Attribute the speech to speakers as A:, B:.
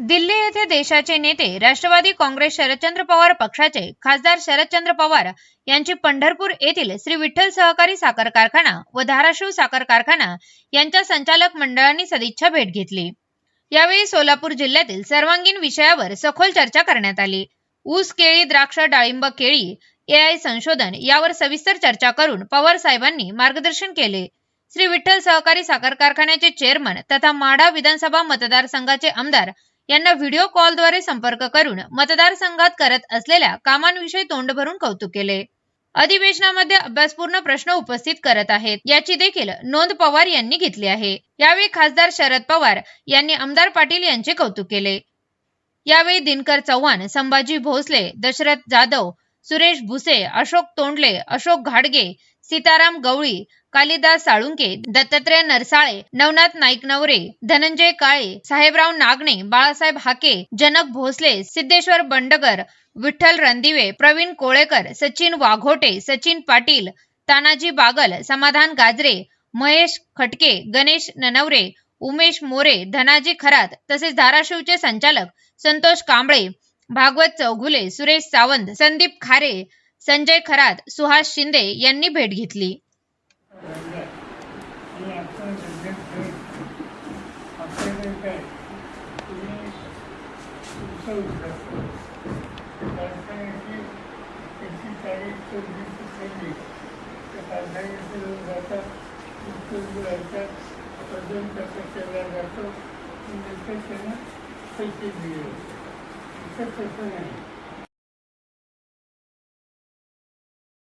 A: दिल्ली येथे देशाचे नेते राष्ट्रवादी काँग्रेस शरदचंद्र पवार पक्षाचे खासदार शरदचंद्र पवार यांची पंढरपूर येथील श्री विठ्ठल सहकारी साखर कारखाना व धाराशिव साखर कारखाना यांच्या संचालक मंडळांनी सदिच्छा भेट घेतली. यावेळी सोलापूर जिल्ह्यातील सर्वांगीण विषयावर सखोल चर्चा करण्यात आली. ऊस केळी द्राक्ष डाळिंब केळी एआय संशोधन यावर सविस्तर चर्चा करून पवार साहेबांनी मार्गदर्शन केले. श्री विठ्ठल सहकारी साखर कारखान्याचे चेअरमन तथा माढा विधानसभा मतदारसंघाचे आमदार यांना व्हिडिओ कॉलद्वारे संपर्क करून मतदारसंघात करत असलेल्या कामांविषयी तोंड भरून कौतुक केले. अधिवेशनामध्ये अभ्यासपूर्ण प्रश्न उपस्थित करत आहेत याची देखील नोंद पवार यांनी घेतली आहे. यावेळी खासदार शरद पवार यांनी आमदार पाटील यांचे कौतुक केले. यावेळी दिनकर चव्हाण संभाजी भोसले दशरथ जाधव सुरेश भुसे अशोक तोंडले अशोक घाडगे सीताराम गवळी कालिदास साळुंके दत्तात्रय नरसाळे नवनाथ नाईक नवरे धनंजय काळे साहेबराव नागणे बाळासाहेब हाके जनक भोसले सिद्धेश्वर बंडगर विठ्ठल रणदिवे प्रवीण कोळेकर सचिन वाघोटे सचिन पाटील तानाजी बागल समाधान गाजरे महेश खटके गणेश ननवरे उमेश मोरे धनाजी खरात तसेच धाराशिवचे संचालक संतोष कांबळे भागवत चौघुले सुरेश सावंत संदीप खारे संजय खरात सुहास शिंदे यांनी भेट घेतली
B: そう、そう、